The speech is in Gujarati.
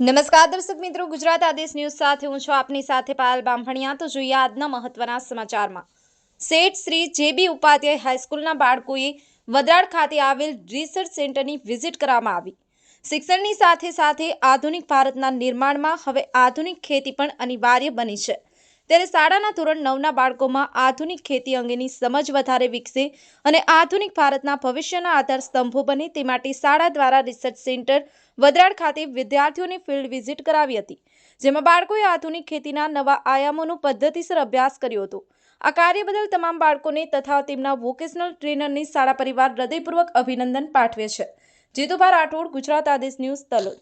નમસ્કાર, દર્શક મિત્રો. ગુજરાત આદેશ ન્યૂઝ સાથે હું છું આપની સાથે પાયલ બામણિયા. તો જોઈએ આજના મહત્વના સમાચારમાં. શેઠ શ્રી જે બી ઉપાધ્યાય હાઈસ્કૂલના બાળકોએ વદરાડ ખાતે આવેલ રિસર્ચ સેન્ટરની વિઝિટ કરવામાં આવી. શિક્ષણની સાથે સાથે આધુનિક ભારતના નિર્માણમાં હવે આધુનિક ખેતી પણ અનિવાર્ય બની છે. ત્યારે શાળાના ધોરણ નવના બાળકોમાં આધુનિક ખેતી અંગેની સમજ વધારે વિકસે અને આધુનિક ભારતના ભવિષ્યના આધાર સ્તંભો બને તે માટે શાળા દ્વારા રિસર્ચ સેન્ટર વદરાડ ખાતે વિદ્યાર્થીઓની ફિલ્ડ વિઝિટ કરાવી હતી, જેમાં બાળકોએ આધુનિક ખેતીના નવા આયામોનો પદ્ધતિસર અભ્યાસ કર્યો હતો. આ કાર્ય બદલ તમામ બાળકોને તથા તેમના વોકેશનલ ટ્રેનરની શાળા પરિવાર હૃદયપૂર્વક અભિનંદન પાઠવે છે. જીતુભા રાઠોડ, ગુજરાત આદેશ ન્યૂઝ તલોદ.